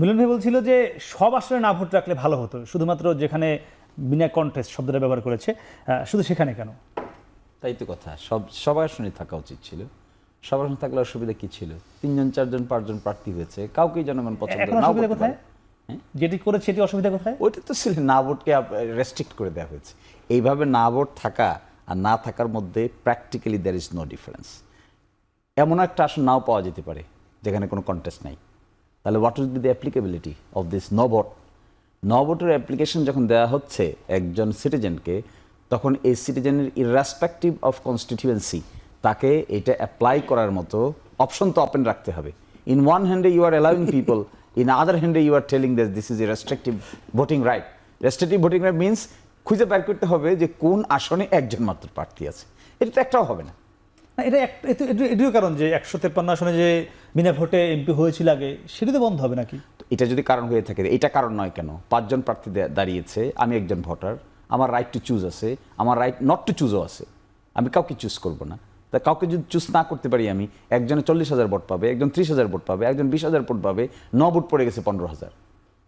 মিলন ভাই বলছিল যে সব আসলে না ভোট রাখলে ভালো হতো শুধুমাত্র যেখানে বিনা কন্টেস্ট শব্দটা ব্যবহার করেছে শুধু সেখানে কেন? তাই তো কথা। সব সবার আসনে থাকা উচিত ছিল। সবার আসনে থাকলে অসুবিধা কি ছিল? তিনজন চারজন পাঁচজন প্রার্থী হয়েছে কাউকেই জনগণ পছন্দ নাও অসুবিধা করতে কোথায়? যেটি করেছে সেটি অসুবিধা কোথায়? ওইটা তো ছিল না ভোটকে রেস্ট্রিক্ট করে দেওয়া হয়েছে। এইভাবে না ভোট থাকা আর না থাকার মধ্যে practically there is no difference এমন একটা আসন নাও পাওয়া যেতে পারে যেখানে কোনো কন্টেস্ট নাই। তাহলে what is be the applicability of this no vote no ভোটের অ্যাপ্লিকেশন যখন দেওয়া হচ্ছে একজন সিটিজেনকে তখন এই সিটিজেনের ইররেসপেক্টিভ অফ কনস্টিটিউয়েন্সি তাকে এটা অ্যাপ্লাই করার মতো অপশন তো ওপেন রাখতে হবে। In one হ্যান্ডে you are allowing people in other হ্যান্ডে you are telling this this is a restrictive voting right restrictive voting right means খুঁজে বের করতে হবে যে কোন আসনে একজন মাত্র প্রার্থী আছে। এটা তো একটাও হবে না। এটা এটিও কারণ যে একশো তেপ্পান্ন আসনে যে বিনা ভোটে এমপি হয়েছিল আগে, সেটা তো বন্ধ হবে নাকি? এটা যদি কারণ হয়ে থাকে, এটা কারণ নয় কেন? পাঁচজন প্রার্থী দাঁড়িয়েছে, আমি একজন ভোটার, আমার রাইট টু চুজ আছে, আমার রাইট নট টু চুজও আছে। আমি কাউকে চুজ করব না। তা কাউকে যদি চুজ না করতে পারি আমি, একজনে চল্লিশ হাজার ভোট পাবে, একজন ত্রিশ হাজার ভোট পাবে, একজন বিশ হাজার ভোট পাবে, ন ভোট পড়ে গেছে পনেরো হাজার।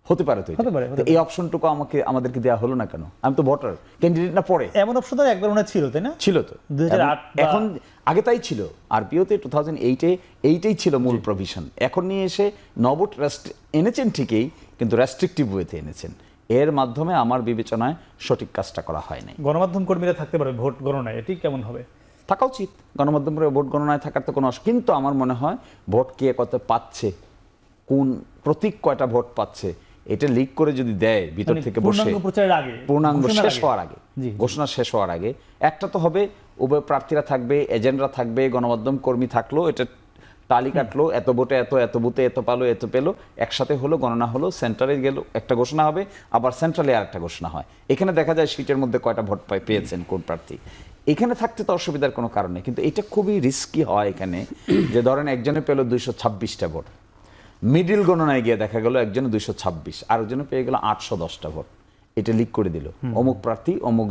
হতে পারে তো হতে পারে, এই অপশনটুকু আমাকে আমাদেরকে দেওয়া হলো না কেন? আমি তো ভোটার ক্যান্ডিডেট না পড়ে। এমন অপশন তো একবার মনে ছিল তাই না? ছিল তো। 2008 এবং বা- এখন আগে তাই ছিল। আরপিওতে টু থাউজেন্ড এইটে এইটাই ছিল মূল প্রভিশন এখন নিয়ে এসে নবট রেস্ট এনেছেন ঠিকই কিন্তু রেস্ট্রিকটিভ ওয়েতে এনেছেন। এর মাধ্যমে আমার বিবেচনায় সঠিক কাজটা করা হয় নাই। গণমাধ্যম কর্মীরা থাকতে পারবে ভোট গণনায় এটি কেমন হবে? থাকা উচিত। গণমাধ্যম করে ভোট গণনায় থাকার তো কোনো অস- কিন্তু আমার মনে হয় ভোট কে কত পাচ্ছে? কোন প্রতীক কয়টা ভোট পাচ্ছে? এটা লিক করে যদি দেয় ভিতর মানে থেকে বসে পূর্ণাঙ্গ শেষ হওয়ার আগে। ঘোষণা শেষ হওয়ার আগে। একটা তো হবে উভয় প্রার্থীরা থাকবে এজেন্টরা থাকবে গণমাধ্যম কর্মী থাকল এটা তালি কাটলো এত ভোটে এত এত বুথে এত পালো এত পেল একসাথে হলো গণনা হলো সেন্টারে গেল একটা ঘোষণা হবে আবার সেন্ট্রালে আর একটা ঘোষণা হয়। এখানে দেখা যায় সিটের মধ্যে কয়টা ভোট পাই- পেয়েছেন কোন প্রার্থী। এখানে থাকতে তো অসুবিধার কোনো কারণ নেই কিন্তু এটা খুবই রিস্কি হয় এখানে যে ধরেন একজনে পেল দুইশো ছাব্বিশটা ভোট। মিডিল গণনায় গিয়ে দেখা গেল একজনে দুইশো ছাব্বিশ আরেকজনে পেয়ে গেল আটশো দশটা ভোট। এটা লিক করে দিল। অমুক প্রার্থী অমুক।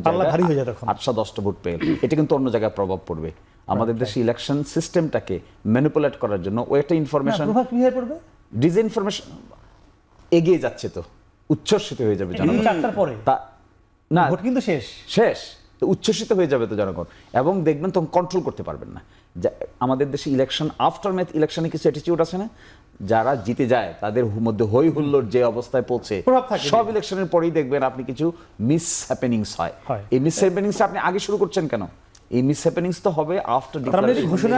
আটশো দশটা ভোট পেয়ে এটা কিন্তু অন্য জায়গায় প্রভাব পড়বে। আমাদের দেশে ইলেকশন সিস্টেমটাকে ম্যানিপুলেট করার জন্য ও একটা ইনফরমেশন ডিসইনফরমেশন এগিয়ে যাচ্ছে তো। উচ্ছ্বসিত হয়ে যাবে পরে? না। ভোট কিন্তু শেষ। শেষ। তো উচ্ছ্বসিত হয়ে যাবে তো জনগণ। এবং দেখবেন তখন কন্ট্রোল করতে পারবেন না। আমাদের দেশে ইলেকশন আফটার ম্যাথ ইলেকশনে কিছু অ্যাটিটিউড আছে না? যারা জিতে যায় তাদের মধ্যে হই হুল্লোর যে অবস্থায় পৌঁছে সব ইলেকশনের পরেই দেখবেন আপনি কিছু মিস হ্যাপেনিংস হয়। এই মিস হ্যাপেনিংস আপনি আগে শুরু করছেন কেন? এই মিস হ্যাপেনিংস তো হবে আফটার ঘোষণা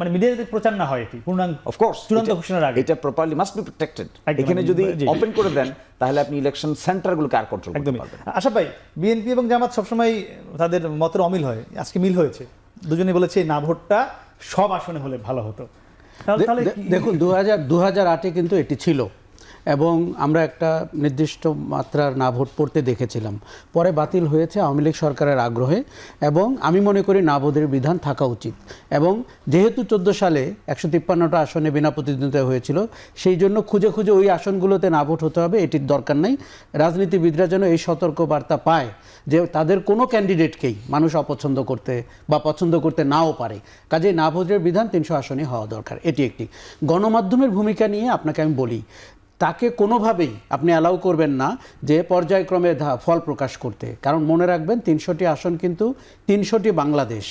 মানে মিডিয়া যাতে প্রচার না হয় এটি পূর্ণাঙ্গ অফকোর্স চূড়ান্ত ঘোষণার আগে। এটা প্রপারলি মাস্ট বি প্রোটেক্টেড এখানে যদি ওপেন করে দেন তাহলে আপনি ইলেকশন সেন্টারগুলোকে আর কন্ট্রোল করতে পারবেন আশা ভাই বিএনপি এবং জামাত সবসময় তাদের মতের অমিল হয়। আজকে মিল হয়েছে। দুজনে বলেছে না ভোটটা সব আসনে হলে ভালো হতো। দেখুন দু হাজার দু হাজার আটে কিন্তু এটি ছিল। এবং আমরা একটা নির্দিষ্ট মাত্রার না ভোট পড়তে দেখেছিলাম। পরে বাতিল হয়েছে আওয়ামী লীগ সরকারের আগ্রহে এবং আমি মনে করি না ভোটের বিধান থাকা উচিত। এবং যেহেতু চোদ্দ সালে একশো তিপ্পান্নটা আসনে বিনা প্রতিদ্বন্দ্বিতা হয়েছিল, সেই জন্য খুঁজে খুঁজে ওই আসনগুলোতে না ভোট হতে হবে, এটির দরকার নাই। রাজনীতিবিদরা যেন এই সতর্ক বার্তা পায় যে তাদের কোনো ক্যান্ডিডেটকেই মানুষ অপছন্দ করতে বা পছন্দ করতে নাও পারে। কাজে না ভোটের বিধান তিনশো আসনে হওয়া দরকার, এটি একটি। গণমাধ্যমের ভূমিকা নিয়ে আপনাকে আমি বলি তাকে কোনোভাবেই আপনি অ্যালাউ করবেন না যে পর্যায়ক্রমে ফল প্রকাশ করতে। কারণ মনে রাখবেন, তিনশোটি আসন কিন্তু তিনশোটি বাংলাদেশ।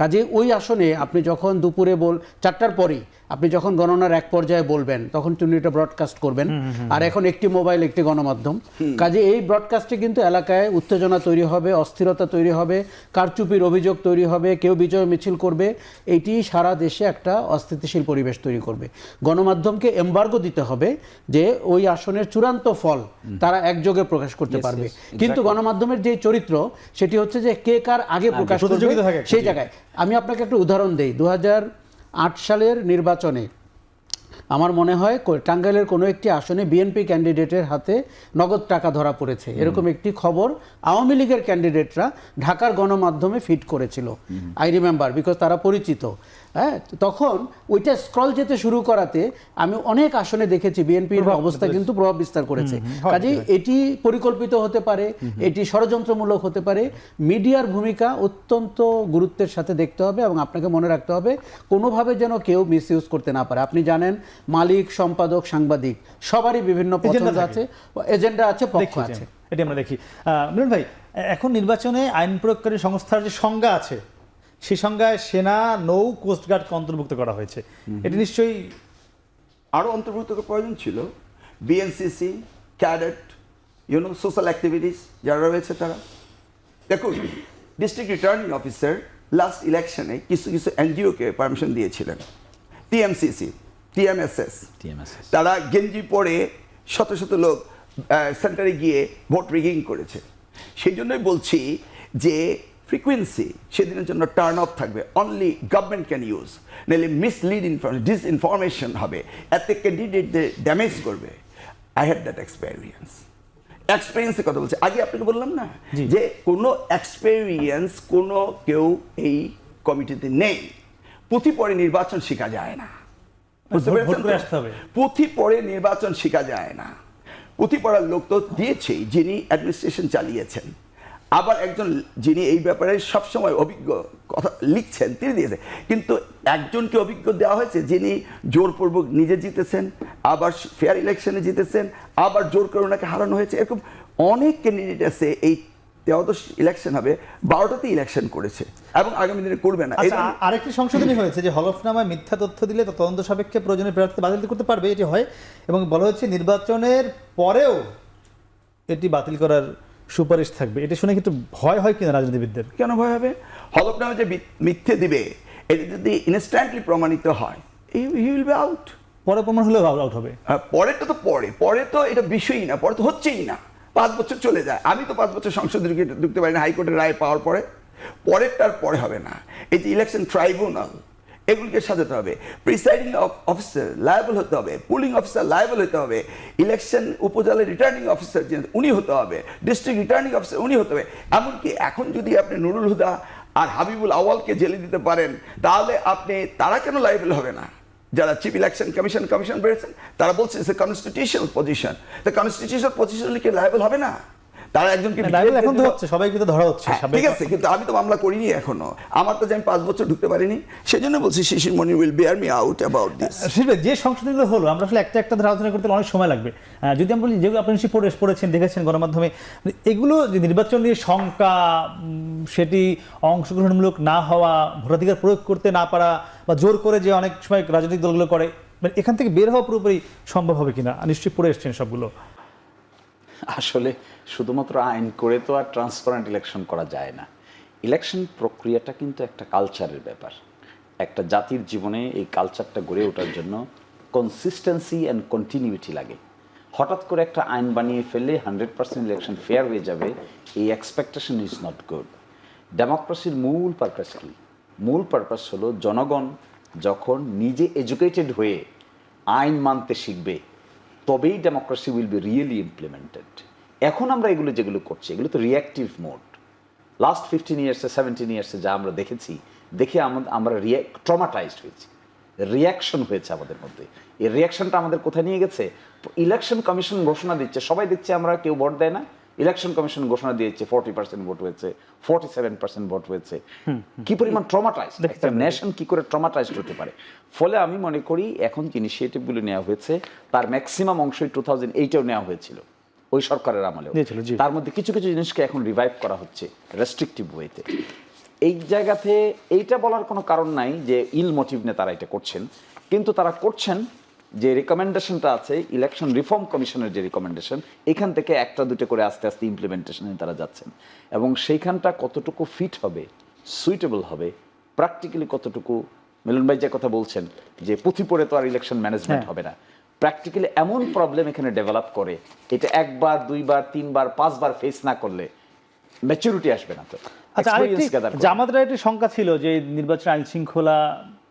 কাজে ওই আসনে আপনি যখন দুপুরে বল, চারটার পরেই আপনি যখন গণনার এক পর্যায়ে বলবেন তখন তিনি এটা ব্রডকাস্ট করবেন। আর এখন একটি মোবাইল একটি গণমাধ্যম। কাজে এই ব্রডকাস্টে কিন্তু এলাকায় উত্তেজনা তৈরি হবে অস্থিরতা তৈরি হবে কারচুপির অভিযোগ তৈরি হবে কেউ বিজয় মিছিল করবে। এটি সারা দেশে একটা অস্থিতিশীল পরিবেশ তৈরি করবে। গণমাধ্যমকে এম্বার্গো দিতে হবে যে ওই আসনের চূড়ান্ত ফল তারা একযোগে প্রকাশ করতে পারবে। কিন্তু গণমাধ্যমের যে চরিত্র সেটি হচ্ছে যে কে কার আগে প্রকাশ করবে সেই জায়গায়। আমি আপনাকে একটা উদাহরণ দেই। দু আট সালের নির্বাচনে আমার মনে হয় টাঙ্গাইলের কোনো একটি আসনে বিএনপি ক্যান্ডিডেটের হাতে নগদ টাকা ধরা পড়েছে। এরকম একটি খবর আওয়ামী লীগের ক্যান্ডিডেটরা ঢাকার গণমাধ্যমে ফিট করেছিল। আই রিমেম্বার বিকজ তারা পরিচিত। হ্যাঁ তখন ওইটা স্ক্রল যেতে শুরু করাতে আমি অনেক আসনে দেখেছি বিএনপির অবস্থা কিন্তু প্রভাব বিস্তার করেছে। কাজেই এটি পরিকল্পিত হতে পারে এটি ষড়যন্ত্রমূলক হতে পারে। মিডিয়ার ভূমিকা অত্যন্ত গুরুত্বের সাথে দেখতে হবে এবং আপনাকে মনে রাখতে হবে কোনোভাবে যেন কেউ মিস ইউজ করতে না পারে। আপনি জানেন মালিক সম্পাদক সাংবাদিক সবারই বিভিন্ন পছন্দ আছে এজেন্ডা আছে পক্ষ আছে। এটি আমরা দেখি। মিলন ভাই এখন নির্বাচনে আইন প্রয়োগকারী সংস্থার যে সংজ্ঞা আছে সেই সংজ্ঞায় সেনা নৌ কোস্টগার্ডকে অন্তর্ভুক্ত করা হয়েছে। এটি নিশ্চয়ই আরও অন্তর্ভুক্ত প্রয়োজন ছিল। BNCC cadet UNO social activities যারা রয়েছে তারা। দেখুন ডিস্ট্রিক্ট রিটার্নিং অফিসার লাস্ট ইলেকশনে কিছু কিছু এনজিওকে পারমিশন দিয়েছিলেন। টিএমসিসি টিএমএসএস তারা গেঞ্জি পরে শত শত লোক সেন্টারে গিয়ে ভোট রিগিং করেছে। সেই জন্যই বলছি যে ফ্রিকুয়েন্সি সেদিনের জন্য টার্ন অফ থাকবে। অনলি গভর্নমেন্ট ক্যান ইউজ নাহলে মিসলিড ইনফরমেশন ডিসইনফরমেশন হবে। এতে ক্যান্ডিডেটদের ড্যামেজ করবে। আই হ্যাড দ্যাট এক্সপেরিয়েন্স এক্সপেরিয়েন্সের কথা বলছি। আগে আপনাকে বললাম না? যে কোনো এক্সপেরিয়েন্স কোনো কেউ এই কমিটিতে নেই। পুঁথি পরে নির্বাচন শেখা যায় না। বুঝতে পেরেছেন। পুঁথি পরে নির্বাচন শেখা যায় না। পুঁথি পড়ার লোক তো দিয়েছেই যিনি অ্যাডমিনিস্ট্রেশন চালিয়েছেন। আবার একজন যিনি এই ব্যাপারে সবসময় অভিজ্ঞ কথা লিখছেন তিনি দিয়েছেন কিন্তু একজনকে অভিজ্ঞ দেওয়া হয়েছে যিনি জোরপূর্বক নিজে জিতেছেন আবার ফেয়ার ইলেকশনে জিতেছেন আবার জোর করে ওনাকে হারানো হয়েছে। এরকম অনেক ক্যান্ডিডেট আছে এই তেরোদশ ইলেকশন হবে বারোটাতে ইলেকশন করেছে এবং আগামী দিনে করবে না। আচ্ছা আরেকটি সংশোধনী হয়েছে যে হলফনামায় মিথ্যা তথ্য দিলে তা তদন্ত সাপেক্ষে প্রয়োজনীয় প্রার্থী বাতিল করতে পারবে এটি হয়। এবং বলা হচ্ছে নির্বাচনের পরেও এটি বাতিল করার সুপারিশ থাকবে। এটা শুনে কিন্তু ভয় হয় কিনা রাজনীতিবিদদের? কেন ভয় হবে? হলফনামা যে মিথ্যে দিবে এটা যদি ইনস্ট্যান্টলি প্রমাণিত হয় হি উইল বি আউট পরে প্রমাণ হলেও আউট হবে। পরেরটা তো পরে। পরে তো এটা বিষয়ই না পরে তো হচ্ছেই না। পাঁচ বছর চলে যায়। আমি তো পাঁচ বছর সংসদে ঢুকে ঢুকতে পারি না হাইকোর্টের রায় পাওয়ার পরে। পরেরটার পরে হবে না। এই যে ইলেকশন ট্রাইব্যুনাল এগুলিকে সাজাতে হবে। প্রিসাইডিং অফিসার লায়াবল হতে হবে। পুলিং অফিসার লায়াবল হতে হবে। ইলেকশন উপজেলার রিটার্নিং অফিসার যে উনি হতে হবে। ডিস্ট্রিক্ট রিটার্নিং অফিসার উনি হতে হবে। এমনকি এখন যদি আপনি নুরুল হুদা আর হাবিবুল আওয়ালকে জেলে দিতে পারেন, তাহলে আপনি তারা কেন লাইবেল হবে না? যারা চিফ ইলেকশন কমিশন কমিশন বেড়েছেন, তারা বলছে কনস্টিটিউশনাল পজিশন তো কনস্টিটিউশনাল পজিশন কি লাইবেল হবে না? তারা একজনকে এখন তো হচ্ছে সবাই কিন্তু ধরা হচ্ছে হ্যাঁ, ঠিক আছে কিন্তু আমি তো মামলা করিনি এখনও। আমার তো যে আমি পাঁচ বছর ঢুকতে পারিনি সেই জন্য বলছি Shishir Moni will bear me out about this শিল্পে যে সংশোধনীগুলো হলো আমরা আসলে একটা একটা ধরে আলোচনা করতে অনেক সময় লাগবে। যদি আমি বলি যেগুলো আপনি নিশ্চয়ই পড়ে পড়েছেন দেখেছেন গণমাধ্যমে এগুলো যে নির্বাচন নিয়ে শঙ্কা সেটি অংশগ্রহণমূলক না হওয়া ভোটাধিকার প্রয়োগ করতে না পারা বা জোর করে যে অনেক সময় রাজনৈতিক দলগুলো করে মানে এখান থেকে বের হওয়া পুরোপুরি সম্ভব হবে কিনা? নিশ্চয়ই পড়ে এসছেন সবগুলো। আসলে শুধুমাত্র আইন করে তো আর ট্রান্সপারেন্ট ইলেকশন করা যায় না। ইলেকশন প্রক্রিয়াটা কিন্তু একটা কালচারের ব্যাপার। একটা জাতির জীবনে এই কালচারটা গড়ে ওঠার জন্য কনসিস্টেন্সি অ্যান্ড কন্টিনিউটি লাগে। হঠাৎ করে একটা আইন বানিয়ে ফেললে হান্ড্রেড পার্সেন্ট ইলেকশন ফেয়ার হয়ে যাবে, এই এক্সপেকটেশন ইজ নট গুড ডেমোক্রেসির মূল পারপাস কি? মূল পারপাস হলো জনগণ যখন নিজে এডুকেটেড হয়ে আইন মানতে শিখবে তবেই democracy will be really implemented এখন আমরা এগুলো যেগুলো করছি, এগুলো তো রিয়াক্টিভ মোড লাস্ট ফিফটিন ইয়ার্সে সেভেন্টিন ইয়ার্সে যা আমরা দেখেছি, দেখে আমরা আমরা ট্রমাটাইজড হয়েছি। রিয়াকশন হয়েছে আমাদের মধ্যে। এই রিয়াকশনটা আমাদের কোথায় নিয়ে গেছে? ইলেকশন কমিশন ঘোষণা দিচ্ছে। সবাই দেখছে আমরা কেউ ভোট দেয় না। ইলেকশন কমিশন ঘোষণা দিয়েছে ফোর্টি পার্সেন্ট ভোট হয়েছে ফোর্টি সেভেন পার্সেন্ট ভোট হয়েছে। কি পরিমাণ ট্রমাটাইজ একটা নেশন কি করে ট্রমাটাইজড হতে পারে? ফলে আমি মনে করি এখন যে ইনিশিয়েটিভগুলো নেওয়া হয়েছে তার ম্যাক্সিমাম অংশই টু থাউজেন্ড এইটেও নেওয়া হয়েছিল ওই সরকারের আমলে তার মধ্যে কিছু কিছু জিনিসকে এখন রিভাইভ করা হচ্ছে রেস্ট্রিকটিভ ওয়েতে এই জায়গাতে এইটা বলার কোনো কারণ নাই যে ইল মোটিভ নিয়ে তারা এটা করছেন কিন্তু তারা করছেন যে রিকমেন্ডেশনটা আছে ইলেকশন রিফর্ম কমিশনের যে রিকমেন্ডেশন এখান থেকে একটা দুটো করে আস্তে আস্তে ইমপ্লিমেন্টেশনে তারা যাচ্ছেন এবং সেইখানটা কতটুকু ফিট হবে সুইটেবল হবে প্র্যাকটিক্যালি কতটুকু মিলন ভাই যে কথা বলছেন যে পুঁথি পড়ে তো আর ইলেকশন ম্যানেজমেন্ট। হবে না প্র্যাকটিক্যালি এমন প্রবলেম এখানে ডেভেলপ করে এটা একবার দুইবার তিনবার পাঁচবার ফেস না করলে ম্যাচুরিটি আসবে না তো আচ্ছা করবে। একটি শঙ্কা ছিল যে নির্বাচন আইন শৃঙ্খলা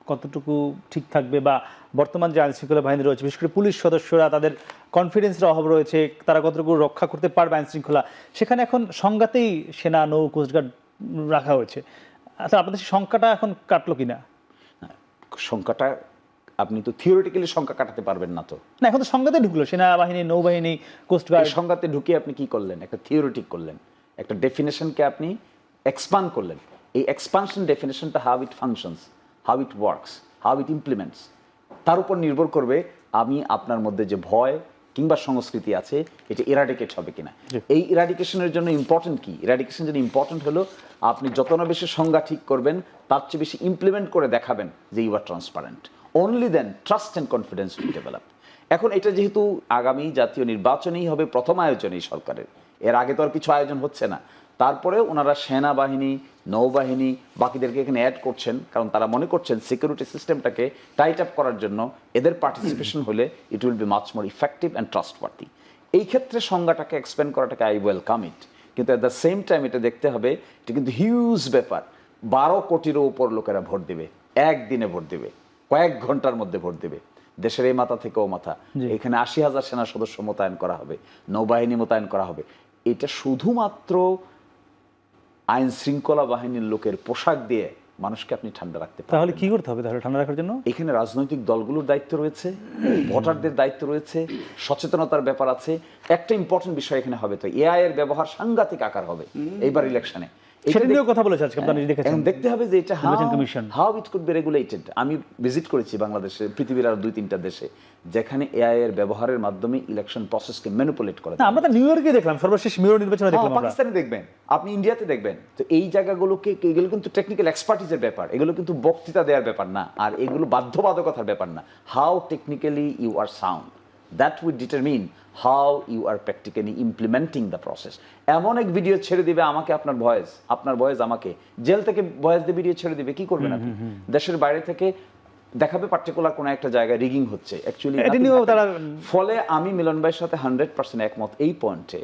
কতটুকু ঠিক থাকবে বা বর্তমান যে আইন শৃঙ্খলা বাহিনী রয়েছে বিশেষ করে পুলিশ সদস্যরা তাদের কনফিডেন্সের অভাব রয়েছে তারা কতটুকু রক্ষা করতে পারবে আইন শৃঙ্খলা সেখানে এখন সংঘাতেই সেনা নৌ কোস্টগার্ড রাখা হয়েছে। আচ্ছা আপনাদের শঙ্কাটা এখন কাটলো কিনা? সংখ্যাটা আপনি তো থিওরিটিক্যালি সংখ্যা কাটাতে পারবেন না তো। না এখন তো সংঘাতে ঢুকলো সেনাবাহিনী নৌবাহিনী কোস্টগার্ড সংজ্ঞাতে ঢুকিয়ে আপনি কি করলেন? একটা থিওরিটিক করলেন। একটা ডেফিনেশনকে আপনি এক্সপান্ড করলেন। এই expansion ডেফিনেশনটা how it functions how it works how it implements তার উপর নির্ভর করবে আমি আপনার মধ্যে যে ভয় কিংবা সংস্কৃতি আছে এটা ইরাডিকেট হবে কিনা। এই ইরাডিকেশনের জন্য ইম্পর্টেন্ট কি? ইরাডিকেশন জন্য ইম্পর্টেন্ট হলো আপনি যত না বেশি সংজ্ঞা ঠিক করবেন তার চেয়ে বেশি ইমপ্লিমেন্ট করে দেখাবেন যে you are transparent only then trust and confidence will develop এখন এটা যেহেতু আগামী জাতীয় নির্বাচনেই হবে প্রথম আয়োজন এই সরকারের। এর আগে তো আর কিছু আয়োজন হচ্ছে না। তারপরে ওনারা সেনাবাহিনী নৌবাহিনী বাকিদেরকে এখানে অ্যাড করছেন কারণ তারা মনে করছেন সিকিউরিটি সিস্টেমটাকে টাইট আপ করার জন্য এদের পার্টিসিপেশন হলে it will be much more effective and trustworthy এই ক্ষেত্রে সংজ্ঞাটাকে এক্সপ্যান্ড করাটাকে আই ওয়েলকাম ইট কিন্তু অ্যাট দ্য সেম টাইম এটা দেখতে হবে এটা কিন্তু হিউজ ব্যাপার। বারো কোটিরও উপর লোকেরা ভোট দেবে একদিনে ভোট দেবে কয়েক ঘণ্টার মধ্যে ভোট দেবে। দেশের এই মাথা থেকে ও মাথা এখানে আশি হাজার সেনা সদস্য মোতায়েন করা হবে নৌবাহিনী মোতায়েন করা হবে। এটা শুধুমাত্র আইন শৃঙ্খলা বাহিনীর লোকের পোশাক দিয়ে মানুষকে আপনি ঠান্ডা রাখতে পারেন তাহলে কি করতে হবে তাহলে ঠান্ডা রাখার জন্য? এখানে রাজনৈতিক দলগুলোর দায়িত্ব রয়েছে ভোটারদের দায়িত্ব রয়েছে সচেতনতার ব্যাপার আছে। একটা ইম্পর্টেন্ট বিষয় এখানে হবে তো এআই এর ব্যবহার সাংঘাতিক আকার হবে এইবার ইলেকশনে সেটা নিয়েও কথা বলেছে আজকে আপনারা দেখেছেন। দেখতে হবে যে এটা নির্বাচন commission. How it could be regulated আমি ভিজিট করেছি বাংলাদেশে পৃথিবীর আর দুই তিনটা দেশে যেখানে এআই এর ব্যবহারের মাধ্যমে ইলেকশন প্রসেসকে ম্যানিপুলেট করা আমরা তো নিউ ইয়র্কে দেখলাম সর্বশেষ মেয়র নির্বাচনে হ্যাঁ, দেখলাম পাকিস্তানে দেখবেন আপনি ইন্ডিয়াতে দেখবেন। তো এই জায়গাগুলোকে এগুলো কিন্তু টেকনিক্যাল এক্সপার্টিজের ব্যাপার এগুলো কিন্তু বক্তৃতা দেওয়ার ব্যাপার না আর এগুলো বাধ্যবাধকতার ব্যাপার না। How technically you are sound that will determine how you are practically implementing the process এমন এক ভিডিও ছেড়ে দিবে আমাকে আপনার ভয়েস আপনার ভয়েস আমাকে। জেল থেকে ভয়েস দিয়ে ভিডিও ছেড়ে দিবে কি করবেন আপনি দেশের বাইরে থেকে দেখাবে পার্টিকুলার কোনো একটা জায়গায় রিগিং হচ্ছে। অ্যাকচুয়ালি তারা ফলে আমি মিলন ভাইয়ের সাথে হান্ড্রেড পার্সেন্ট একমত এই পয়েন্টে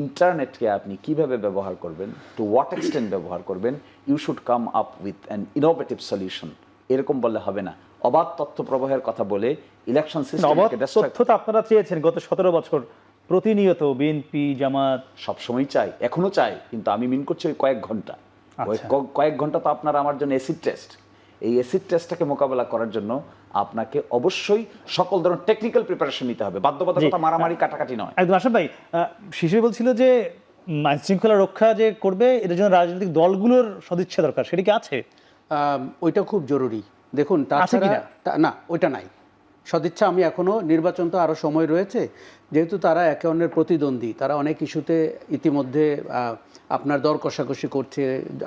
ইন্টারনেটকে আপনি কীভাবে ব্যবহার করবেন টু হোয়াট এক্সটেন্ট ব্যবহার করবেন you should come up with an innovative solution এরকম বললে হবে না। অবাধ তথ্য প্রবাহের কথা বলে ইলেকশন সিস্টেম আপনারা চেয়েছেন গত সতেরো বছর। প্রতিনিয়ত বিএনপি জামাত সবসময় চাই এখনও চাই কিন্তু আমি মিন করছি ওই কয়েক ঘণ্টা। আচ্ছা। কয়েক ঘণ্টা তো আপনার আমার জন্য এসিড টেস্ট এই এসিড টেস্টটাকে মোকাবেলা করার জন্য আপনাকে অবশ্যই সকল ধরনের টেকনিক্যাল প্রিপারেশন নিতে হবে। বাধ্যবাধকতা মারামারি কাটাকাটি নয়। একদম আসাম ভাই আহ, শিশির বলছিল যে আইন শৃঙ্খলা রক্ষা যে করবে এটার জন্য রাজনৈতিক দলগুলোর সদিচ্ছা দরকার সেটা কি আছে? ওইটা খুব জরুরি। দেখুন তাছাড়া? না ওইটা নাই সদিচ্ছা আমি এখনও নির্বাচন তো আরও সময় রয়েছে যেহেতু তারা একে অন্যের প্রতিদ্বন্দ্বী, তারা অনেক ইস্যুতে ইতিমধ্যে আপনার দর কষাকষি করছে,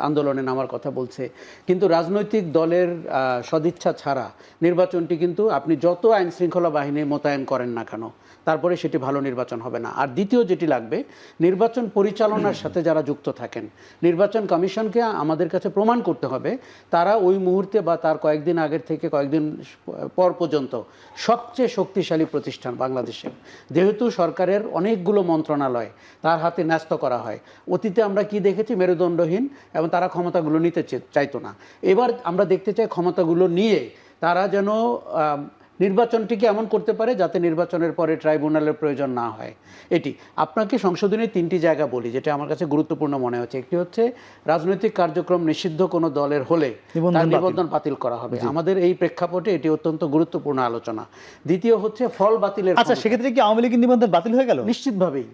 আন্দোলনে নামার কথা বলছে। কিন্তু রাজনৈতিক দলের সদিচ্ছা ছাড়া নির্বাচনটি কিন্তু আপনি যত আইন শৃঙ্খলা বাহিনী মোতায়েন করেন না কেন, তারপরে সেটি ভালো নির্বাচন হবে না। আর দ্বিতীয় যেটি লাগবে, নির্বাচন পরিচালনার সাথে যারা যুক্ত থাকেন, নির্বাচন কমিশনকে আমাদের কাছে প্রমাণ করতে হবে, তারা ওই মুহূর্তে বা তার কয়েকদিন আগের থেকে কয়েকদিন পর পর্যন্ত সবচেয়ে শক্তিশালী প্রতিষ্ঠান বাংলাদেশে যেহেতু সরকারের অনেকগুলো মন্ত্রণালয়, তার হাতে ন্যস্ত করা হয়। অতীতে আমরা কি দেখেছি? মেরুদণ্ডহীন এবং তারা ক্ষমতাগুলো নিতে চাইতো না। এবার আমরা দেখতে চাই ক্ষমতাগুলো নিয়ে তারা যেন নির্বাচনটিকে এমন করতে পারে যাতে নির্বাচনের পরে ট্রাইব্যুনালের প্রয়োজন না হয়। এটি আপনাকে সংশোধনের তিনটি জায়গা বলি যেটা আমার কাছে গুরুত্বপূর্ণ মনে হচ্ছে। একটি হচ্ছে রাজনৈতিক কার্যক্রম নিষিদ্ধ কোনো দলের হলে নিবন্ধন তার। নিবন্ধন বাতিল করা হবে। আমাদের এই প্রেক্ষাপটে এটি অত্যন্ত গুরুত্বপূর্ণ আলোচনা। দ্বিতীয় হচ্ছে ফল বাতিলের আচ্ছা সেক্ষেত্রে কি আওয়ামী লীগের নিবন্ধন বাতিল হয়ে গেল? নিশ্চিতভাবেই।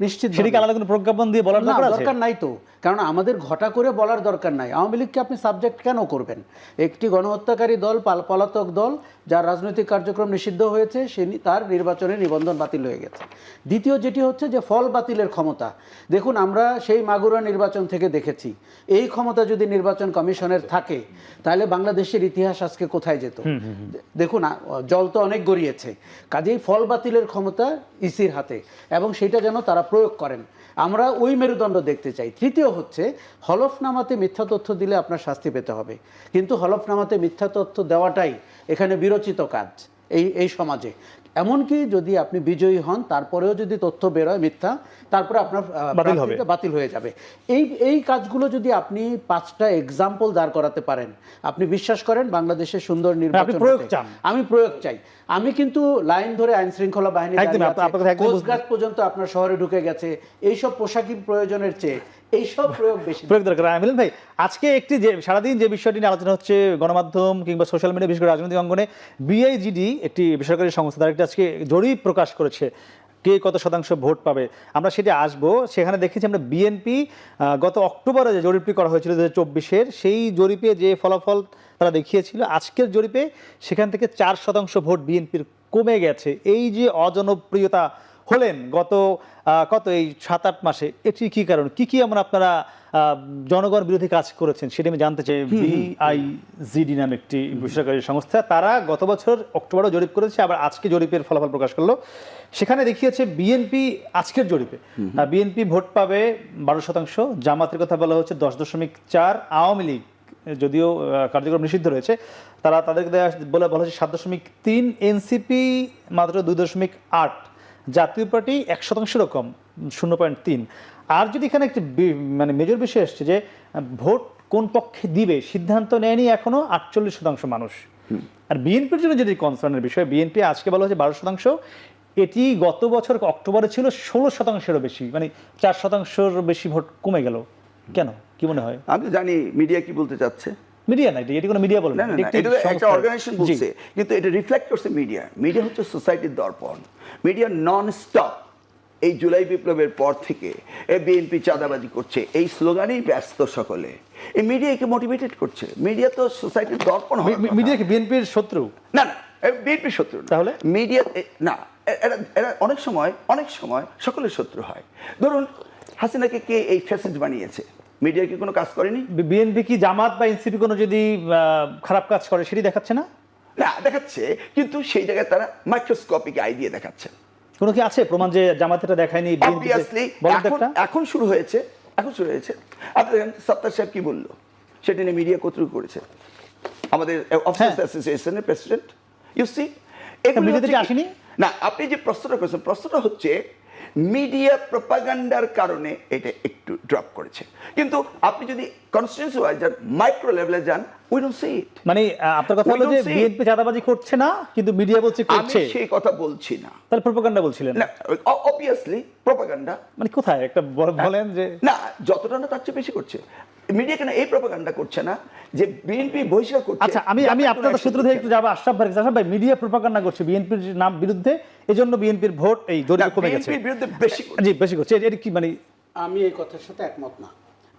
নিশ্চিত সেটা আলাদা কোনো প্রজ্ঞাপন দিয়ে বলার দরকার নাই তো। কারণ আমাদের ঘটা করে বলার দরকার নাই। আওয়ামী লীগকে আপনি সাবজেক্ট কেন করবেন? একটি গণহত্যাকারী দল পলাতক দল যার রাজনৈতিক কার্যক্রম নিষিদ্ধ হয়েছে সে তার নির্বাচনে নিবন্ধন বাতিল হয়ে গেছে। দ্বিতীয় যেটি হচ্ছে যে ফল বাতিলের ক্ষমতা। দেখুন আমরা সেই মাগুরা নির্বাচন থেকে দেখেছি। এই ক্ষমতা যদি নির্বাচন কমিশনের থাকে তাহলে বাংলাদেশের ইতিহাস আজকে কোথায় যেত? দেখুন জল তো অনেক গড়িয়েছে। কাজেই ফল বাতিলের ক্ষমতা ইসির হাতে এবং সেটা যেন তারা প্রয়োগ করেন। আমরা ওই মেরুদণ্ড দেখতে চাই। তৃতীয় হচ্ছে, হলফনামাতে মিথ্যা তথ্য দিলে আপনার শাস্তি পেতে হবে। কিন্তু হলফনামাতে মিথ্যা তথ্য দেওয়াটাই এখানে বিরচিত কাজ এই এই সমাজে। এমনকি যদি আপনি বিজয়ী হন তারপরেও যদি তথ্য বেরোয় মিথ্যা তারপরে আপনার বাতিল হবে। বাতিল হয়ে যাবে। এই এই কাজগুলো যদি আপনি পাঁচটা এক্সাম্পল দাঁড় করাতে পারেন আপনি বিশ্বাস করেন বাংলাদেশের সুন্দর নির্বাচন। আমি প্রয়োগ চাই। আমি কিন্তু লাইন ধরে আইন শৃঙ্খলা বাহিনী পর্যন্ত আপনার শহরে ঢুকে গেছে। এইসব পোশাকি প্রয়োজনের চেয়ে এইসব প্রয়োগ দরকার। ভাই, আজকে একটি যে, সারাদিন যে বিষয়টি নিয়ে আলোচনা হচ্ছে গণমাধ্যম কিংবা সোশ্যাল মিডিয়া বিশেষ করে রাজনৈতিক অঙ্গনে বিআইজিডি একটি বেসরকারি সংস্থা আজকে জরিপ প্রকাশ করেছে কে কত শতাংশ ভোট পাবে। আমরা সেটি আসব। সেখানে দেখেছি আমরা বিএনপি গত অক্টোবরে যে জরিপটি করা হয়েছিল দু চব্বিশের, সেই জরিপে যে ফলাফল তারা দেখিয়েছিল, আজকের জরিপে সেখান থেকে চার শতাংশ ভোট বিএনপির কমে গেছে। এই যে অজনপ্রিয়তা হলেন গত কত এই সাত আট মাসে? এটি কি কারণ? কি কি এমন আপনারা জনগণ বিরোধী কাজ করেছেন সেটা আমি জানতে চাই। বিআইজিডি নামে একটি বেসরকারি সংস্থা। তারা গত বছর অক্টোবরে জরিপ করেছে আবার আজকে জরিপের ফলাফল প্রকাশ করল। সেখানে দেখিয়েছে বিএনপি আজকের জরিপে। বিএনপি ভোট পাবে বারো শতাংশ জামাতের কথা বলা হচ্ছে দশ দশমিক চার। আওয়ামী লীগ যদিও কার্যক্রম নিষিদ্ধ রয়েছে তারা তাদেরকে দেওয়া বলে বলা হচ্ছে সাত দশমিক তিন। এনসিপি মাত্র দুই দশমিক আট। জাতীয় পার্টি এক শতাংশ রকম, শূন্য পয়েন্ট তিন। আর যদি এখানে একটি মানে মেজর বিষয় আসছে যে, ভোট কোন পক্ষে দিবে, সিদ্ধান্ত নেয়নি এখনও আটচল্লিশ শতাংশ মানুষ। আর বিএনপির জন্য যদি কনসার্নের বিষয়, বিএনপি আজকে বলা হয়েছে বারো শতাংশ, এটি গত বছর অক্টোবরে ছিল ষোলো শতাংশেরও বেশি মানে চার শতাংশের বেশি ভোট কমে গেল। কেন? কি মনে হয়? আমি জানি মিডিয়া কি বলতে চাচ্ছে? মিডিয়া না এটি কোনো মিডিয়া বলে না এটা একটা অর্গানাইজেশন বলছে কিন্তু এটা রিফ্লেক্ট করছে মিডিয়া মিডিয়া হচ্ছে সোসাইটির দর্পণ। মিডিয়া নন স্টপ এই জুলাই বিপ্লবের পর থেকে এ বিএনপি চাঁদাবাজি করছে এই স্লোগানেই ব্যস্ত সকলে। এই মিডিয়াকে মোটিভেটেড করছে। মিডিয়া তো সোসাইটির দর্পণ মিডিয়া কি বিএনপির শত্রু? না না বিএনপি শত্রু তাহলে? মিডিয়া না এরা এরা অনেক সময় অনেক সময় সকলের শত্রু হয়। ধরুন হাসিনাকে কে এই ফ্যাসেজ বানিয়েছে? মিডিয়া কি কোনো কাজ করেনি? বিএনপি কি জামাত বা এনসিপি কোনো যদি খারাপ কাজ করে সেটি দেখাচ্ছে না? না দেখাচ্ছে কিন্তু সেই জায়গায় তারা মাইক্রোস্কোপিক আই দিয়ে দেখাচ্ছে। কোনো কি আছে? প্রমাণ যে জামাত এটা দেখায়নি এখন শুরু হয়েছে এখন শুরু হয়েছে। আপনি দেখেন সত্তার সাহেব কি বলল? সেটা নিয়ে মিডিয়া কতটুকু করেছে? আমাদের অফিসার্স অ্যাসোসিয়েশনের প্রেসিডেন্ট ইউ সি থেকে আসেনি? না আপনি যে প্রশ্নটা করেছেন প্রশ্নটা হচ্ছে মিডিয়া প্রপাগান্ডার কারণে এটা একটু ড্রপ করেছে কিন্তু আপনি যদি কনস্টিটিউন্সি ওয়াইজ মাইক্রো লেভেলে যান উই ডোন্ট সি ইট মানে আপনার কথা হলো যে বিএনপি চাঁদাবাজি করছে না কিন্তু মিডিয়া বলছে আমি সেই কথা বলছি না। তাহলে প্রোপাগান্ডা বলছিলেন। না অবভিয়াসলি প্রপাগান্ডা মানে কোথায়? একটা বলেন যে না যতটা না তার চেয়ে বেশি করছে। মিডিয়া কেন এই প্রপাগান্ডা করছে না? যে বিএনপি বহিষ্কার করছে। আচ্ছা আমি আমি আপনাদের সূত্র থেকে একটু যাব। আশরাফ ভাই আশরাফ ভাই মিডিয়া প্রোপাগান্ডা করছে বিএনপির নাম বিরুদ্ধে এজন্য বিএনপির ভোট এই। কমে গেছে। বিরুদ্ধে বেশি জি বেশি করছে। এটা কি মানে আমি এই কথার সাথে একমত না।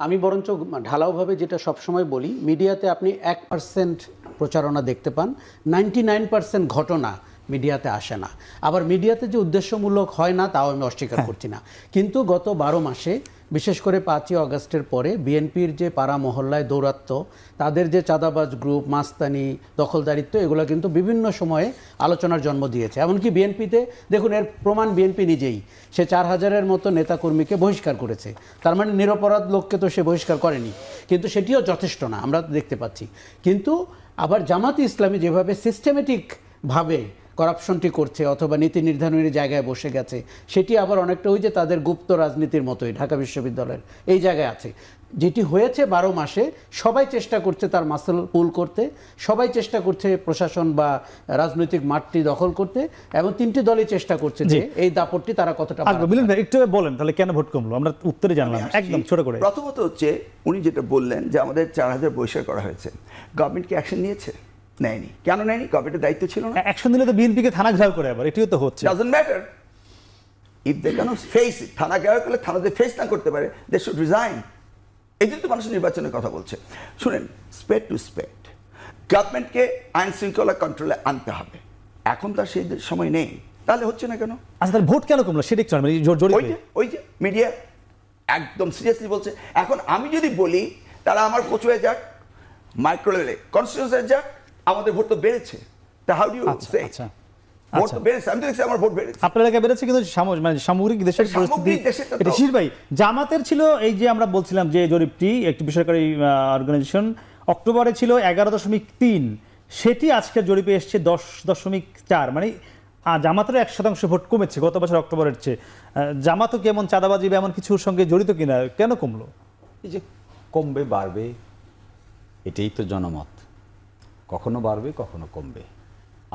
আমি বরঞ্চ ঢালাওভাবে যেটা সবসময় বলি, মিডিয়াতে আপনি এক পার্সেন্ট প্রচারণা দেখতে পান নাইনটি নাইন পার্সেন্ট ঘটনা মিডিয়াতে আসে না। আবার মিডিয়াতে যে উদ্দেশ্যমূলক হয় না তাও আমি অস্বীকার করছি না। কিন্তু গত বারো মাসে বিশেষ করে পাঁচই অগস্টের পরে বিএনপির যে পাড়া মহল্লায় দৌরাত্ম তাদের যে চাঁদাবাজ গ্রুপ মাস্তানি দখলদারিত্ব এগুলো কিন্তু বিভিন্ন সময়ে আলোচনার জন্ম দিয়েছে। এমনকি বিএনপিতে দেখুন এর প্রমাণ বিএনপি নিজেই। সে চার হাজারের মতো নেতাকর্মীকে বহিষ্কার করেছে। তার মানে নিরপরাধ লোককে তো সে বহিষ্কার করেনি। কিন্তু সেটিও যথেষ্ট না আমরা দেখতে পাচ্ছি। কিন্তু আবার জামাতি ইসলামী যেভাবে সিস্টেমেটিকভাবে করাপশনটি করছে অথবা নীতি নির্ধারণের জায়গায় বসে গেছে। সেটি আবার অনেকটা ওই যে তাদের গুপ্ত রাজনীতির মতোই ঢাকা বিশ্ববিদ্যালয়ের। এই জায়গায় আছে। যেটি হয়েছে বারো মাসে সবাই চেষ্টা করছে তার মাসল পুল করতে সবাই চেষ্টা করছে প্রশাসন বা রাজনৈতিক মাঠটি দখল করতে এবং তিনটি দলই চেষ্টা করছে যে এই দাপটটি তারা কতটা মিলন ভাই একটু বলেন তাহলে কেন ভোট কমলো? আমরা উত্তরে জানলাম একদম ছোট করে। প্রথমত হচ্ছে উনি যেটা বললেন যে আমাদের চার হাজার বহিষ্কার করা হয়েছে। গভর্নমেন্ট কি অ্যাকশন নিয়েছে? নেয়নি। কেন নেয়নি? গভর্নমেন্টের দায়িত্ব ছিল না? অ্যাকশন দিলে তো বিএনপিকে থানা ঘেরাও করে আবার এটিও তো হচ্ছে। Doesn't matter if they can face থানা গেওয়া করলে থানা যে ফেস না করতে পারে দে শুড রিজাইন এই জন্য তো মানুষ নির্বাচনের কথা বলছে। শুনেন স্পেড টু স্পেড গভর্নমেন্টকে আইন শৃঙ্খলা কন্ট্রোলে আনতে হবে। এখন তার সেই সময় নেই। তাহলে হচ্ছে না কেন? আচ্ছা তাহলে ভোট কেন কমলো? সেটা একটু জোর ওই যে ওই যে মিডিয়া একদম সিরিয়াসলি বলছে। এখন আমি যদি বলি তারা আমার কচুয়ে যাক মাইক্রো লেভেলে কনস্টিটিউশন যাক আমাদের ভোট তো বেড়েছে। তা হাউ ডু সে ভোট। বেড়েছে আমি দেখছি আমার ভোট বেড়েছে। আপনার এলাকায় বেড়েছে কিন্তু মানে সামগ্রিক দেশের পরিস্থিতি এটা শির ভাই জামাতের ছিল এই যে আমরা বলছিলাম যে জরিপটি একটি বেসরকারি অর্গানাইজেশন অক্টোবরে ছিল এগারো দশমিক তিন। সেটি আজকের জরিপে এসছে দশ দশমিক চার। মানে আহ, জামাতেরও এক শতাংশ ভোট কমেছে গত বছর অক্টোবরের চেয়ে। জামাতও কি এমন চাঁদাবাজি বা এমন কিছুর সঙ্গে জড়িত কিনা? কেন কমলো? এই যে কমবে বাড়বে এটাই তো জনমত। কখনো বাড়বে কখনো কমবে।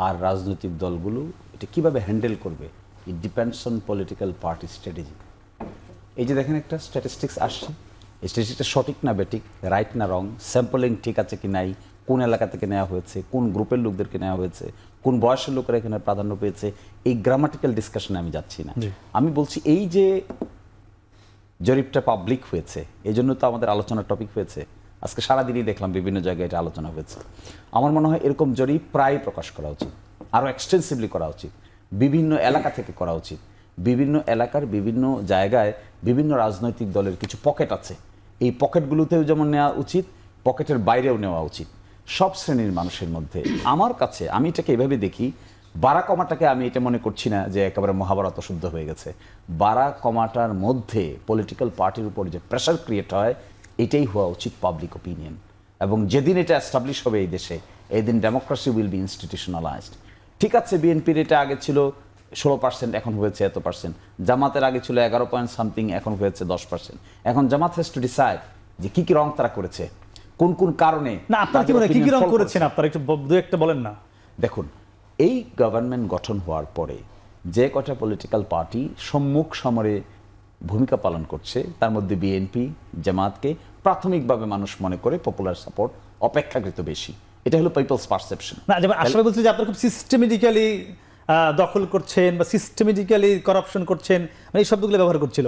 আর রাজনৈতিক দলগুলো এটা কীভাবে হ্যান্ডেল করবে? It depends on political party strategy এই যে দেখেন একটা স্ট্যাটিস্টিক্স আসছে। স্ট্যাটিস্টিকটা সঠিক না বেঠিক রাইট না রং স্যাম্পলিং ঠিক আছে কি নাই কোন এলাকা থেকে নেওয়া হয়েছে কোন গ্রুপের লোকদেরকে নেওয়া হয়েছে কোন বয়সের লোকেরা এখানে প্রাধান্য পেয়েছে এই গ্রামাটিক্যাল ডিসকাশনে আমি যাচ্ছি না। আমি বলছি এই যে জরিপটা পাবলিক হয়েছে এই জন্য তো আমাদের আলোচনার টপিক হয়েছে। আজকে সারাদিনই দেখলাম বিভিন্ন জায়গায় এটা আলোচনা হয়েছে। আমার মনে হয় এরকম জরিপ প্রায় প্রকাশ করা উচিত। আরও এক্সটেন্সিভলি করা উচিত। বিভিন্ন এলাকা থেকে করা উচিত। বিভিন্ন এলাকার বিভিন্ন জায়গায় বিভিন্ন রাজনৈতিক দলের কিছু পকেট আছে। এই পকেটগুলোতেও যেমন নেওয়া উচিত, পকেটের বাইরেও নেওয়া উচিত। সব শ্রেণির মানুষের মধ্যে। আমার কাছে, আমি এটাকে এভাবে দেখি বাড়া কমাটাকে আমি এটা মনে করছি না যে একেবারে মহাভারত শুদ্ধ হয়ে গেছে। বারা কমাটার মধ্যে পলিটিক্যাল পার্টির উপর যে প্রেশার ক্রিয়েট হয় এটাই হওয়া উচিত পাবলিক ওপিনিয়ন এবং যেদিন এটা এস্টাবলিশ হবে এই দেশে এই দিন ডেমোক্রেসি উইল বি ইনস্টিটিউশনালাইজড ঠিক আছে বিএনপির এটা আগে ছিল ষোলো পার্সেন্ট এখন হয়েছে এত পার্সেন্ট জামাতের আগে ছিল এগারো পয়েন্ট সামথিং এখন হয়েছে দশ পার্সেন্ট এখন জামাত হ্যাজ টু ডিসাইড যে কি কি রং তারা করেছে কোন কোন কারণে না আপনার কি মনে কি কি রং করেছেন আপনার? একটু দু একটা বলেন না। দেখুন এই গভর্নমেন্ট গঠন হওয়ার পরে যে কটা পলিটিক্যাল পার্টি সম্মুখ সমরে ভূমিকা পালন করছে তার মধ্যে বিএনপি জামাতকে প্রাথমিকভাবে মানুষ মনে করে পপুলার সাপোর্ট অপেক্ষাকৃত বেশি। এটা হলো পিপলস পারসেপশন না যেমন আসলে বলছে যে আপনারা খুব সিস্টেমেটিক্যালি দখল করছেন বা সিস্টেমেটিক্যালি করাপশন করছেন মানে এই শব্দগুলো ব্যবহার করছিল।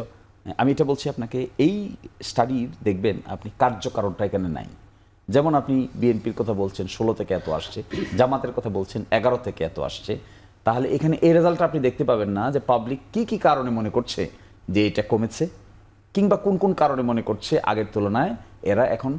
আমি এটা বলছি আপনাকে এই স্টাডির দেখবেন আপনি কার্যকারণটা এখানে নাই। যেমন আপনি বিএনপির কথা বলছেন ষোলো থেকে এত আসছে জামাতের কথা বলছেন এগারো থেকে এত আসছে তাহলে এখানে এই রেজাল্টটা আপনি দেখতে পাবেন না যে পাবলিক কি কি কারণে মনে করছে যে এটা কমেছে কিংবা কোন কোন কারণে মনে করছে আগের তুলনায় এরা এখন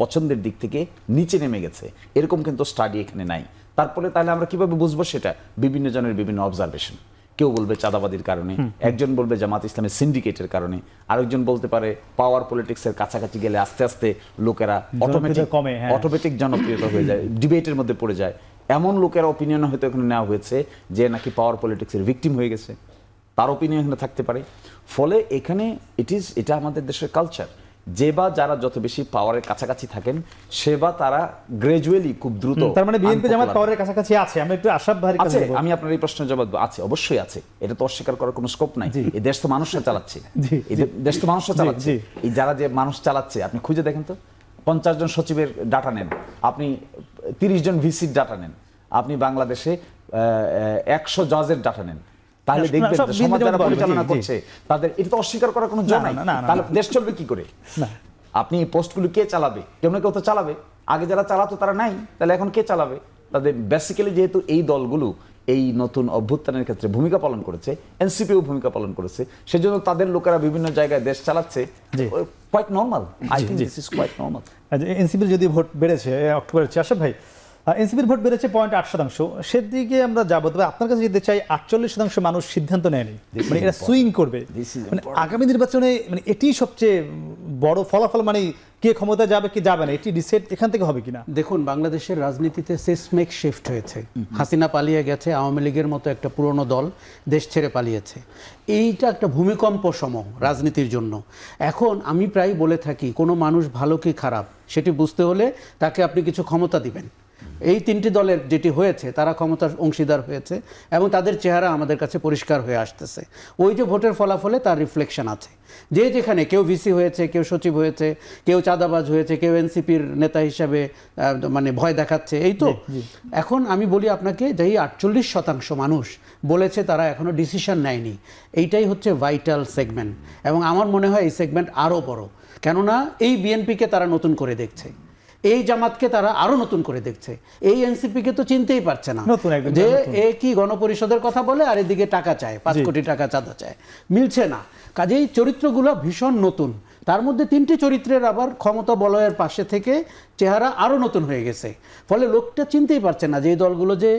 পছন্দের দিক থেকে নিচে নেমে গেছে। এরকম কিন্তু স্টাডি এখানে নাই। তারপরে তাহলে আমরা কীভাবে বুঝব সেটা? বিভিন্ন জনের বিভিন্ন অবজারভেশন কেউ বলবে চাঁদাবাদির কারণে একজন বলবে জামাত ইসলামের সিন্ডিকেটের কারণে আরেকজন বলতে পারে পাওয়ার পলিটিক্সের কাছাকাছি গেলে আস্তে আস্তে লোকেরা অটোমেটিক কমে, হ্যাঁ। অটোমেটিক জনপ্রিয়তা হয়ে যায় ডিবেটের মধ্যে পড়ে যায়। এমন লোকের অপিনিয়ন হয়তো এখানে নেওয়া হয়েছে যে নাকি পাওয়ার পলিটিক্সের ভিকটিম হয়ে গেছে। তার অপিনিয়ন এখানে থাকতে পারে। ফলে এখানে ইট ইজ এটা আমাদের দেশের কালচার যে বা যারা যত বেশি পাওয়ারের কাছাকাছি থাকেন সে বা তারা গ্রাজুয়ালি খুব দ্রুত তার মানে বিএনপি জামাত পাওয়ারের কাছাকাছি আছে আমরা একটু আশরাফ ভাইয়ের আছে আমি আপনার এই প্রশ্নের জবাব আছে অবশ্যই আছে। এটা তো অস্বীকার করার কোনো স্কোপ নাই। এই দেশ তো মানুষরা চালাচ্ছে। এই দেশ তো মানুষরা চালাচ্ছে। এই যারা যে মানুষ চালাচ্ছে আপনি খুঁজে দেখেন তো পঞ্চাশ জন সচিবের ডাটা নেন। আপনি তিরিশ জন ভিসির ডাটা নেন। আপনি বাংলাদেশে একশো জজের ডাটা নেন। তাহলে দেখবেন সমাজ যারা পরিচালনা। করছে তাদের এটা তো অস্বীকার করার কোনো জোর না, নাই। না, না, না, তাহলে দেশ চলবে কি করে। আপনি এই পোস্টগুলো কে চালাবে? কেউ না কেউ তো চালাবে। আগে যারা চালাতো তারা নাই তাহলে এখন কে চালাবে? তাদের বেসিক্যালি যেহেতু এই দলগুলো এই নতুন অভ্যুত্থানের ক্ষেত্রে ভূমিকা পালন করেছে এনসিপিও ভূমিকা পালন করেছে সেজন্য তাদের লোকেরা বিভিন্ন জায়গায় দেশ চালাচ্ছে। Quite normal I think this is quite normal এনসিপির যদি ভোট বেড়েছে অক্টোবরের চেয়ে ভাই এনসিপির ভোট বেড়েছে পয়েন্ট আট শতাংশ। সেদিকে আমরা যাব তবে আপনার কাছে যেতে চাই আটচল্লিশ শতাংশ মানুষ সিদ্ধান্ত নেয়নি। মানে এরা সুইং করবে। মানে আগামী নির্বাচনে মানে এটি সবচেয়ে বড় ফলাফল মানে কে ক্ষমতা যাবে কি যাবে না এটি ডিসাইড এখান থেকে হবে কিনা? দেখুন বাংলাদেশের রাজনীতিতে সিসমেক শিফট হয়েছে। হাসিনা পালিয়ে গেছে আওয়ামী লীগের মতো একটা পুরনো দল দেশ ছেড়ে পালিয়েছে। এইটা একটা ভূমিকম্প সম রাজনীতির জন্য। এখন আমি প্রায় বলে থাকি কোনো মানুষ ভালো কি খারাপ সেটি বুঝতে হলে তাকে আপনি কিছু ক্ষমতা দিবেন। এই তিনটি দলের যেটি হয়েছে তারা ক্ষমতার অংশীদার হয়েছে এবং তাদের চেহারা আমাদের কাছে পরিষ্কার হয়ে আসতেছে। ওই যে ভোটের ফলাফলে তার রিফ্লেকশন আছে। যে যেখানে কেউ ভিসি হয়েছে কেউ সচিব হয়েছে কেউ চাঁদাবাজ হয়েছে কেউ এনসিপির নেতা হিসাবে মানে ভয় দেখাচ্ছে এই তো? এখন আমি বলি আপনাকে যে এই আটচল্লিশ শতাংশ মানুষ বলেছে তারা এখনও ডিসিশন নেয়নি। এইটাই হচ্ছে ভাইটাল সেগমেন্ট এবং আমার মনে হয় এই সেগমেন্ট আরও বড়। কেননা এই বিএনপিকে তারা নতুন করে দেখছে। এই জামাতকে তারা আরও নতুন করে দেখছে। এই এনসিপিকে তো চিনতেই পারছে না। যে এ কি গণপরিষদের কথা বলে আর এদিকে টাকা চায় পাঁচ কোটি টাকা চাঁদা চায়। মিলছে না। কাজেই চরিত্রগুলো ভীষণ নতুন। তার মধ্যে তিনটি চরিত্রের আবার ক্ষমতা বলয়ের পাশে থেকে চেহারা আরও নতুন হয়ে গেছে। ফলে লোকটা চিনতেই পারছে না যে এই দলগুলো যে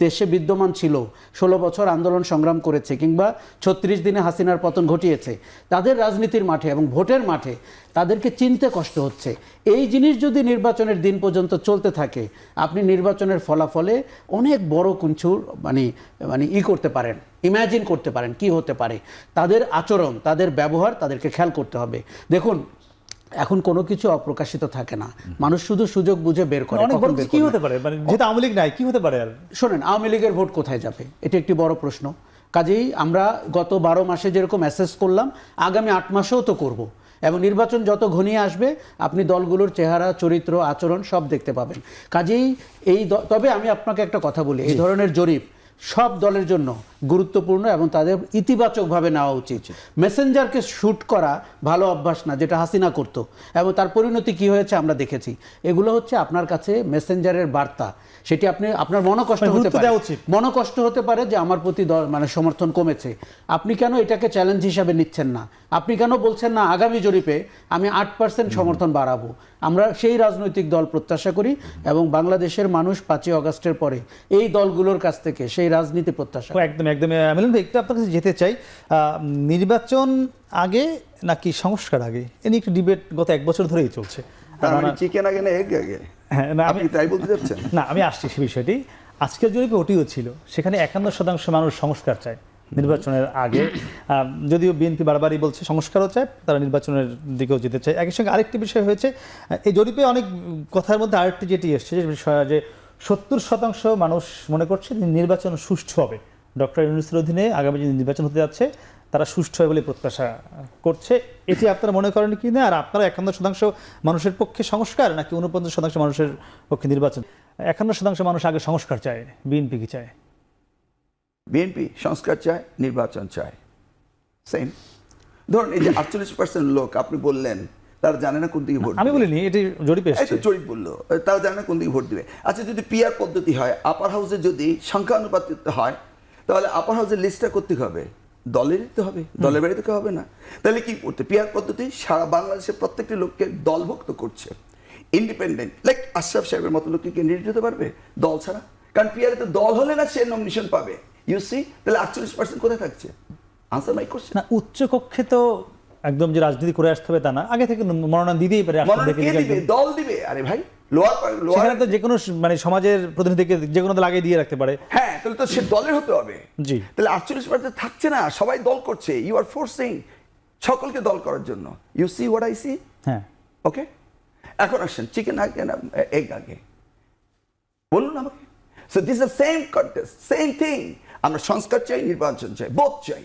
দেশে বিদ্যমান ছিল। ষোলো বছর আন্দোলন সংগ্রাম করেছে কিংবা ছত্রিশ দিনে হাসিনার পতন ঘটিয়েছে। তাদের রাজনীতির মাঠে এবং ভোটের মাঠে তাদেরকে চিনতে কষ্ট হচ্ছে। এই জিনিস যদি নির্বাচনের দিন পর্যন্ত চলতে থাকে, আপনি নির্বাচনের ফলাফলে অনেক বড় কিছু মানে মানে ই করতে পারেন ইম্যাজিন করতে পারেন কি হতে পারে। তাদের আচরণ, তাদের ব্যবহার তাদেরকে খেয়াল করতে হবে। দেখুন এখন কোনো কিছু অপ্রকাশিত থাকে না। মানুষ শুধু সুযোগ বুঝে বের করে বের কি হতে পারে? মানে যেহেতু আওয়ামী লীগ নাই কি হতে পারে আর? শোনেন আওয়ামী লীগের ভোট কোথায় যাবে? এটি একটি বড় প্রশ্ন। কাজেই আমরা গত বারো মাসে যেরকম অ্যাসেস করলাম আগামী আট মাসেও তো করব। এবং নির্বাচন যত ঘনিয়ে আসবে আপনি দলগুলোর চেহারা চরিত্র আচরণ সব দেখতে পাবেন। কাজেই এই তবে আমি আপনাকে একটা কথা বলি এই ধরনের জরিপ সব দলের জন্য গুরুত্বপূর্ণ এবং তাদের ইতিবাচকভাবে নেওয়া উচিত। মেসেঞ্জারকে শ্যুট করা ভালো অভ্যাস না যেটা হাসিনা করতো। এবং তার পরিণতি কি হয়েছে আমরা দেখেছি। এগুলো হচ্ছে আপনার কাছে মেসেঞ্জারের বার্তা। সেটি আপনি আপনার মনকষ্ট মানে হতে পারে। মনকষ্ট হতে পারে যে আমার প্রতি দল- মানে সমর্থন কমেছে। আপনি কেন এটাকে চ্যালেঞ্জ হিসাবে নিচ্ছেন না? আপনি কেন বলছেন না আগামী জরিপে আমি আট পার্সেন্ট সমর্থন বাড়াবো আমরা সেই রাজনৈতিক দল প্রত্যাশা করি এবং বাংলাদেশের মানুষ পাঁচই অগস্টের পরে এই দলগুলোর কাছ থেকে সেই রাজনীতি প্রত্যাশা। একদম একদম মিলন ভাই একটু আপনার কাছে যেতে চাই। নির্বাচন আগে নাকি সংস্কার আগে? এ নিয়ে একটু ডিবেট গত এক বছর ধরেই চলছে। তার মানে চিকেন আগে না এগ আগে? হ্যাঁ, না, আপনি তাই বলতে চাচ্ছেন? না আমি আসছি সে বিষয়টি। আজকের জরিপে ওটিও ছিল। সেখানে একান্ন শতাংশ মানুষ সংস্কার চায় নির্বাচনের আগে। আহ, যদিও বিএনপি বারবারই বলছে সংস্কারও চায় তারা নির্বাচনের দিকেও যেতে চায়। একই সঙ্গে আরেকটি বিষয় হয়েছে এই জরিপে অনেক কথার মধ্যে আরেকটি যেটি এসছে যে বিষয় যে সত্তর শতাংশ মানুষ মনে করছে নির্বাচন সুষ্ঠু হবে। ডক্টর ইউনুসের অধীনে আগামী যে নির্বাচন হতে যাচ্ছে, তারা সুষ্ঠু হবে বলে প্রত্যাশা করছে। এটি আপনারা মনে করেন কি না? আর আপনারা একান্ন শতাংশ মানুষের পক্ষে সংস্কার নাকি উনপঞ্চাশ শতাংশ মানুষের পক্ষে নির্বাচন? একান্ন শতাংশ মানুষ আগে সংস্কার চায়, বিএনপি কি চায়? বিএনপি সংস্কার চায়, নির্বাচন চায়। সেম ধরুন এই যে আটচল্লিশ পার্সেন্ট লোক, আপনি বললেন তারা জানে না কোন দিকে ভোট আমি। বলিনি এটি জরিপে তো এসছে। চরিত বলল তারা জানে না কোন দিকে ভোট দিবে। আচ্ছা যদি পিআর পদ্ধতি হয় আপার হাউসে যদি সংখ্যানুপাতিক হয় তাহলে আপার হাউসের লিস্টটা করতে হবে। দলের দিতে হবে দলের কেউ হবে না। তাহলে কি করতে? পিআর পদ্ধতি সারা বাংলাদেশের প্রত্যেকটি লোককে দলভুক্ত করছে। ইন্ডিপেন্ডেন্ট লাইক আশরাফ সাহেবের মতো লোককে ক্যান্ডিডেট হতে পারবে? দল ছাড়া। কারণ পিআরে তো দল হলে না সে নমিনেশন পাবে। ইউ সি তাহলে আটচল্লিশ পার্সেন্ট কোথায় থাকছে? আনসার মাই কোশ্চেন না উচ্চ কক্ষে তো একদম যে রাজনীতি করে আসতে হবে তা না আগে থেকে মনোনয়ন দিতেই পারে। দল দিবে? আরে ভাই লোয়ার লোয়ার তো যে কোনো মানে সমাজের প্রতিনিধিকে যে কোনো দল আগে দিয়ে রাখতে পারে। হ্যাঁ তাহলে তো সে দলের হতে হবে। জি। তাহলে আটচল্লিশ পার্সেন্ট থাকছে না সবাই দল করছে। ইউ আর ফোর্সিং সকলকে দল করার জন্য। You see what I see হ্যাঁ। ওকে এখন আসেন চিকেন আগে না এগ আগে। বলুন আমাকে। So this same contest same thing আমরা সংস্কার চাই নির্বাচন চাই বোধ চাই।